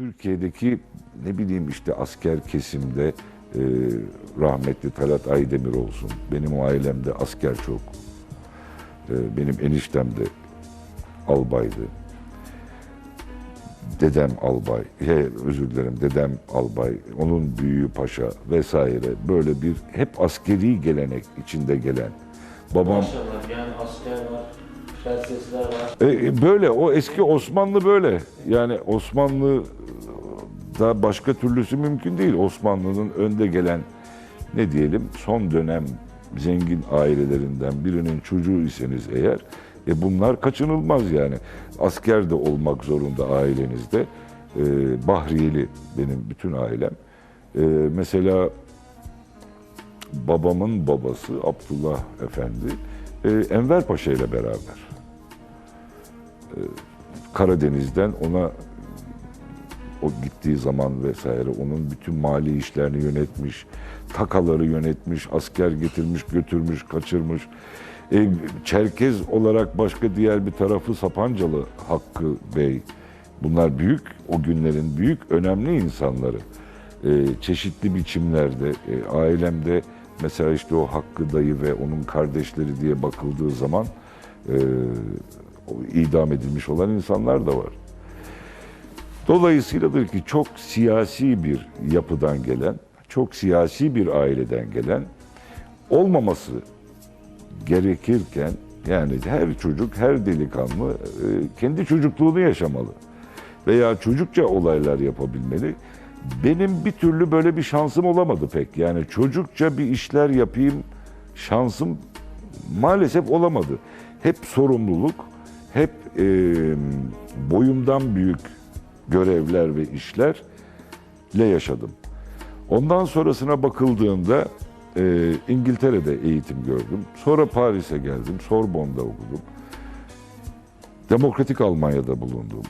Türkiye'deki ne bileyim işte asker kesimde e, rahmetli Talat Aydemir olsun. Benim ailemde asker çok. E, benim eniştem de albaydı. Dedem albay, he, özür dilerim dedem albay, onun büyüğü paşa vesaire böyle bir hep askeri gelenek içinde gelen. Babam Maşallah yani asker var, felsefeciler var. E, e, böyle o eski Osmanlı böyle. Yani Osmanlı da başka türlüsü mümkün değil. Osmanlı'nın önde gelen ne diyelim son dönem zengin ailelerinden birinin çocuğu iseniz eğer e bunlar kaçınılmaz yani. Asker de olmak zorunda ailenizde. E, Bahriyeli benim bütün ailem. E, mesela babamın babası Abdullah Efendi e, Enver Paşa ile beraber. Karadeniz'den ona o gittiği zaman vesaire onun bütün mali işlerini yönetmiş, takaları yönetmiş, asker getirmiş, götürmüş, kaçırmış. E, Çerkez olarak başka diğer bir tarafı Sapancalı Hakkı Bey. Bunlar büyük, o günlerin büyük, önemli insanları. E, çeşitli biçimlerde, e, ailemde mesela işte o Hakkı dayı ve onun kardeşleri diye bakıldığı zaman e, idam edilmiş olan insanlar da var. Dolayısıyladır ki çok siyasi bir yapıdan gelen, çok siyasi bir aileden gelen olmaması gerekirken yani her çocuk, her delikanlı e, kendi çocukluğunu yaşamalı veya çocukça olaylar yapabilmeli. Benim bir türlü böyle bir şansım olamadı pek. Yani çocukça bir işler yapayım şansım maalesef olamadı. Hep sorumluluk, hep e, boyumdan büyük görevler ve işlerle yaşadım. Ondan sonrasına bakıldığında e, İngiltere'de eğitim gördüm. Sonra Paris'e geldim. Sorbonne'da okudum. Demokratik Almanya'da bulundum.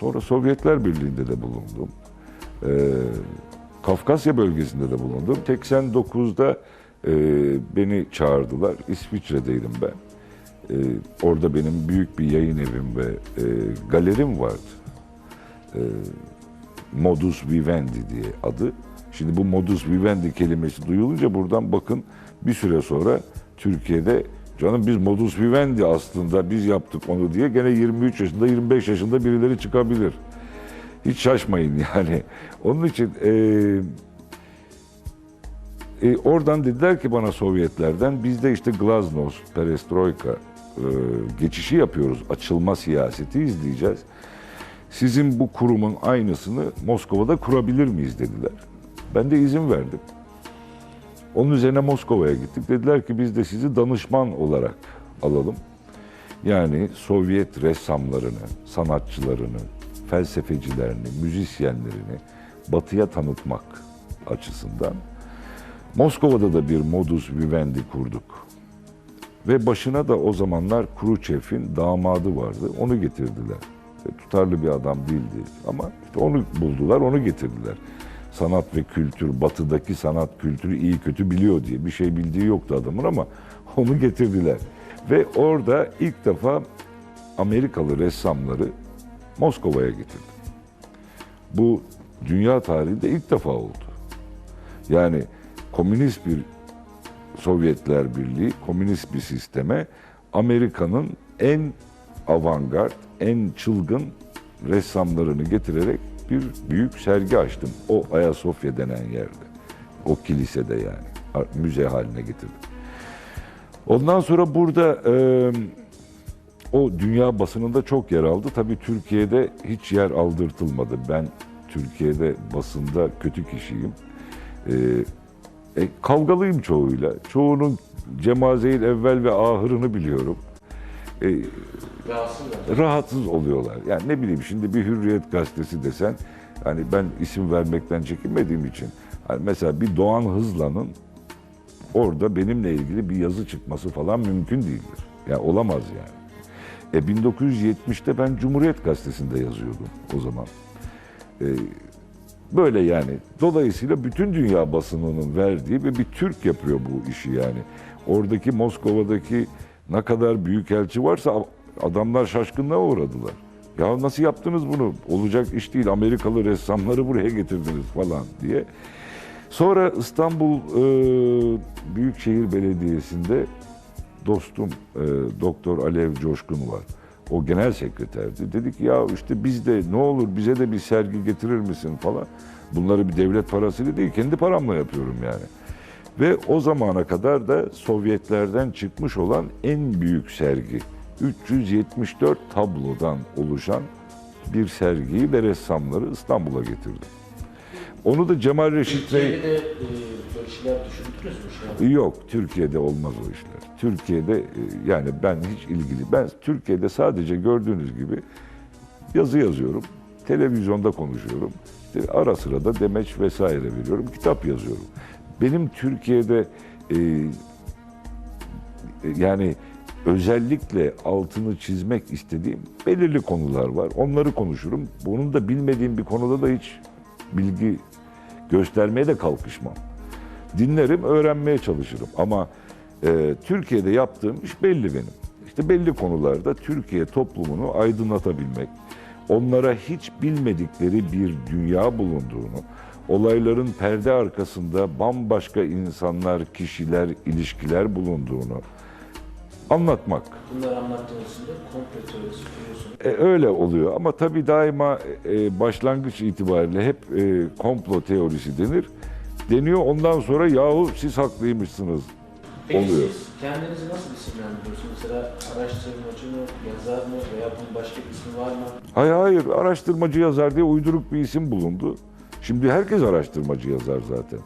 Sonra Sovyetler Birliği'nde de bulundum. E, Kafkasya bölgesinde de bulundum. 89'da e, beni çağırdılar. İsviçre'deydim ben. E, orada benim büyük bir yayın evim ve e, galerim vardı. E, modus vivendi diye adı. Şimdi bu modus vivendi kelimesi duyulunca buradan bakın bir süre sonra Türkiye'de canım biz modus vivendi aslında biz yaptık onu diye gene 23 yaşında 25 yaşında birileri çıkabilir. Hiç şaşmayın yani. Onun için e, e, oradan dediler ki bana Sovyetlerden biz de işte Glasnost, Perestroika e, geçişi yapıyoruz. Açılma siyaseti izleyeceğiz. Sizin bu kurumun aynısını Moskova'da kurabilir miyiz dediler. Ben de izin verdim. Onun üzerine Moskova'ya gittik. Dediler ki biz de sizi danışman olarak alalım. Yani Sovyet ressamlarını, sanatçılarını, felsefecilerini, müzisyenlerini batıya tanıtmak açısından Moskova'da da bir modus vivendi kurduk. Ve başına da o zamanlar Khrushchev'in damadı vardı. Onu getirdiler. Tutarlı bir adam değildi ama işte onu buldular, onu getirdiler. Sanat ve kültür, batıdaki sanat kültürü iyi kötü biliyor diye bir şey bildiği yoktu adamın ama onu getirdiler. Ve orada ilk defa Amerikalı ressamları Moskova'ya getirdi. Bu dünya tarihinde ilk defa oldu. Yani komünist bir Sovyetler Birliği, komünist bir sisteme Amerika'nın en avantgard, en çılgın ressamlarını getirerek bir büyük sergi açtım. O Ayasofya denen yerde. O kilisede yani. Müze haline getirdim. Ondan sonra burada e, o dünya basınında çok yer aldı. Tabii Türkiye'de hiç yer aldırtılmadı. Ben Türkiye'de basında kötü kişiyim. E, e, kavgalıyım çoğuyla. Çoğunun cemazeyil evvel ve ahırını biliyorum. E, Rahatsız oluyorlar. Yani ne bileyim şimdi bir Hürriyet gazetesi desen hani ben isim vermekten çekinmediğim için hani mesela bir Doğan Hızlan'ın orada benimle ilgili bir yazı çıkması falan mümkün değildir. Yani olamaz yani. E 1970'te ben Cumhuriyet Gazetesi'nde yazıyordum o zaman. E, böyle yani. Dolayısıyla bütün dünya basınının verdiği ve bir Türk yapıyor bu işi yani. Oradaki Moskova'daki ne kadar büyük elçi varsa adamlar şaşkınlığa uğradılar. Ya nasıl yaptınız bunu? Olacak iş değil. Amerikalı ressamları buraya getirdiniz falan diye. Sonra İstanbul e, Büyükşehir Belediyesi'nde dostum e, Doktor Alev Coşkun var. O genel sekreterdi. Dedik ya işte biz de ne olur bize de bir sergi getirir misin falan. Bunları bir devlet parasıyla değil kendi paramla yapıyorum yani. Ve o zamana kadar da Sovyetlerden çıkmış olan en büyük sergi. 374 tablodan oluşan bir sergiyi ve ressamları İstanbul'a getirdim. Onu da Cemal Reşit Bey... Türkiye'de de e, böyle şeyler düşündünüz mü şey? Yok, Türkiye'de olmaz o işler. Türkiye'de e, yani ben hiç ilgili, ben Türkiye'de sadece gördüğünüz gibi yazı yazıyorum, televizyonda konuşuyorum, işte ara sıra da demeç vesaire veriyorum, kitap yazıyorum. Benim Türkiye'de e, yani özellikle altını çizmek istediğim belirli konular var. Onları konuşurum. Bunun da bilmediğim bir konuda da hiç bilgi göstermeye de kalkışmam. Dinlerim, öğrenmeye çalışırım. Ama e, Türkiye'de yaptığım iş belli benim. İşte belli konularda Türkiye toplumunu aydınlatabilmek, onlara hiç bilmedikleri bir dünya bulunduğunu, olayların perde arkasında bambaşka insanlar, kişiler, ilişkiler bulunduğunu anlatmak. Bunları anlattığınız için de komplo teorisi kuruyorsunuz. E, öyle oluyor ama tabii daima e, başlangıç itibariyle hep e, komplo teorisi denir. Deniyor ondan sonra yahu siz haklıymışsınız Peki oluyor. siz kendinizi nasıl isimlendiriyorsunuz? Mesela araştırmacı mı, yazar mı veya bunun başka bir ismi var mı? Hayır hayır araştırmacı yazar diye uyduruk bir isim bulundu. Şimdi herkes araştırmacı yazar zaten.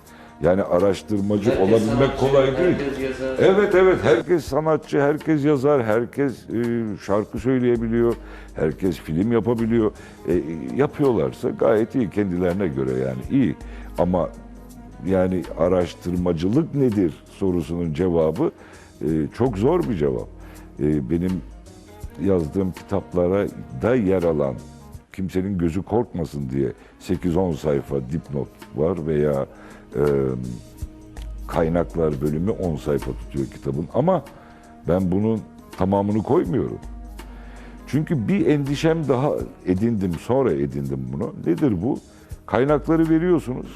Yani araştırmacı Herkes olabilmek sanatçı, kolay değil. Herkes yazar. Evet evet herkes sanatçı, herkes yazar, herkes e, şarkı söyleyebiliyor, herkes film yapabiliyor. E, yapıyorlarsa gayet iyi kendilerine göre yani iyi. Ama yani araştırmacılık nedir sorusunun cevabı e, çok zor bir cevap. E, benim yazdığım kitaplara da yer alan kimsenin gözü korkmasın diye 8-10 sayfa dipnot var veya e, kaynaklar bölümü 10 sayfa tutuyor kitabın ama ben bunun tamamını koymuyorum. Çünkü bir endişem daha edindim, sonra edindim bunu. Nedir bu? Kaynakları veriyorsunuz.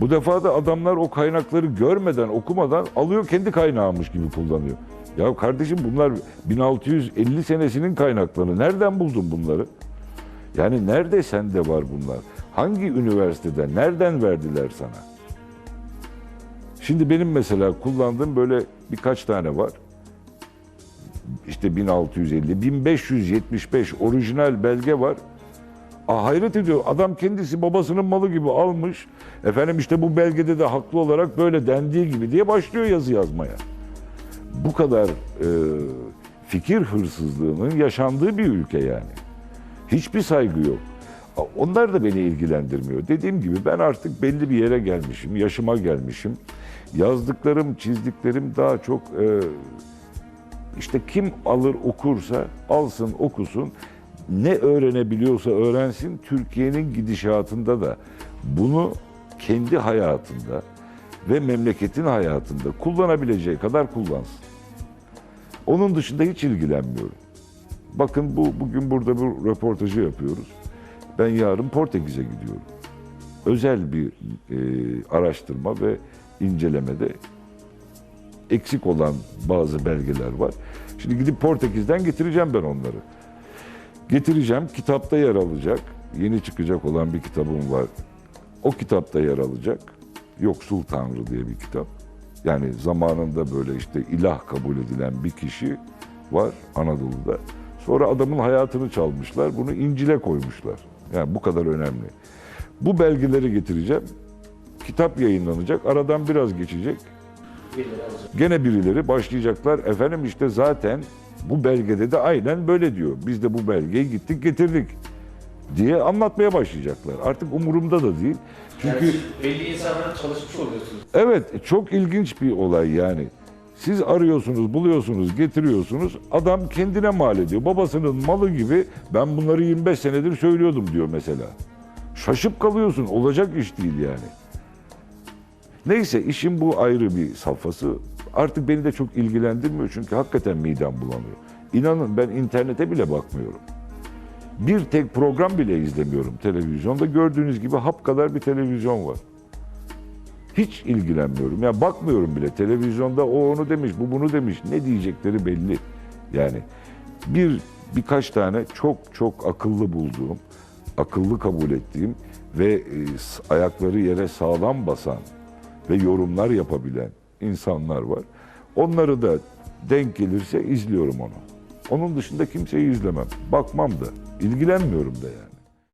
Bu defa da adamlar o kaynakları görmeden, okumadan alıyor kendi kaynağımış gibi kullanıyor. Ya kardeşim bunlar 1650 senesinin kaynakları. Nereden buldun bunları? Yani nerede sende var bunlar? Hangi üniversitede, nereden verdiler sana? Şimdi benim mesela kullandığım böyle birkaç tane var. İşte 1650, 1575 orijinal belge var. Hayret ediyor. Adam kendisi babasının malı gibi almış. Efendim işte bu belgede de haklı olarak böyle dendiği gibi diye başlıyor yazı yazmaya. Bu kadar e, fikir hırsızlığının yaşandığı bir ülke yani. Hiçbir saygı yok. Onlar da beni ilgilendirmiyor. Dediğim gibi ben artık belli bir yere gelmişim, yaşıma gelmişim. Yazdıklarım, çizdiklerim daha çok e, işte kim alır okursa alsın okusun ne öğrenebiliyorsa öğrensin Türkiye'nin gidişatında da bunu kendi hayatında ve memleketin hayatında kullanabileceği kadar kullansın. Onun dışında hiç ilgilenmiyorum. Bakın bu bugün burada bu röportajı yapıyoruz. Ben yarın Portekiz'e gidiyorum. Özel bir e, araştırma ve incelemede eksik olan bazı belgeler var. Şimdi gidip Portekiz'den getireceğim ben onları. Getireceğim, kitapta yer alacak. Yeni çıkacak olan bir kitabım var. O kitapta yer alacak. Yoksul Tanrı diye bir kitap. Yani zamanında böyle işte ilah kabul edilen bir kişi var Anadolu'da. Sonra adamın hayatını çalmışlar, bunu İncil'e koymuşlar. Yani bu kadar önemli. Bu belgeleri getireceğim. Kitap yayınlanacak, aradan biraz geçecek. Gene birileri başlayacaklar. Efendim işte zaten bu belgede de aynen böyle diyor. Biz de bu belgeyi gittik getirdik diye anlatmaya başlayacaklar. Artık umurumda da değil. Çünkü Yani belli insanlara çalışmış oluyorsunuz. evet çok ilginç bir olay yani. Siz arıyorsunuz, buluyorsunuz, getiriyorsunuz. Adam kendine mal ediyor. Babasının malı gibi ben bunları 25 senedir söylüyordum diyor mesela. Şaşıp kalıyorsun. Olacak iş değil yani. Neyse işin bu ayrı bir safhası. Artık beni de çok ilgilendirmiyor çünkü hakikaten midem bulanıyor. İnanın ben internete bile bakmıyorum. Bir tek program bile izlemiyorum televizyonda. Gördüğünüz gibi hap kadar bir televizyon var. Hiç ilgilenmiyorum. Ya bakmıyorum bile. Televizyonda o onu demiş, bu bunu demiş. Ne diyecekleri belli. Yani bir birkaç tane çok çok akıllı bulduğum, akıllı kabul ettiğim ve e, ayakları yere sağlam basan ve yorumlar yapabilen insanlar var. Onları da denk gelirse izliyorum onu. Onun dışında kimseyi izlemem. Bakmam da. ilgilenmiyorum da yani.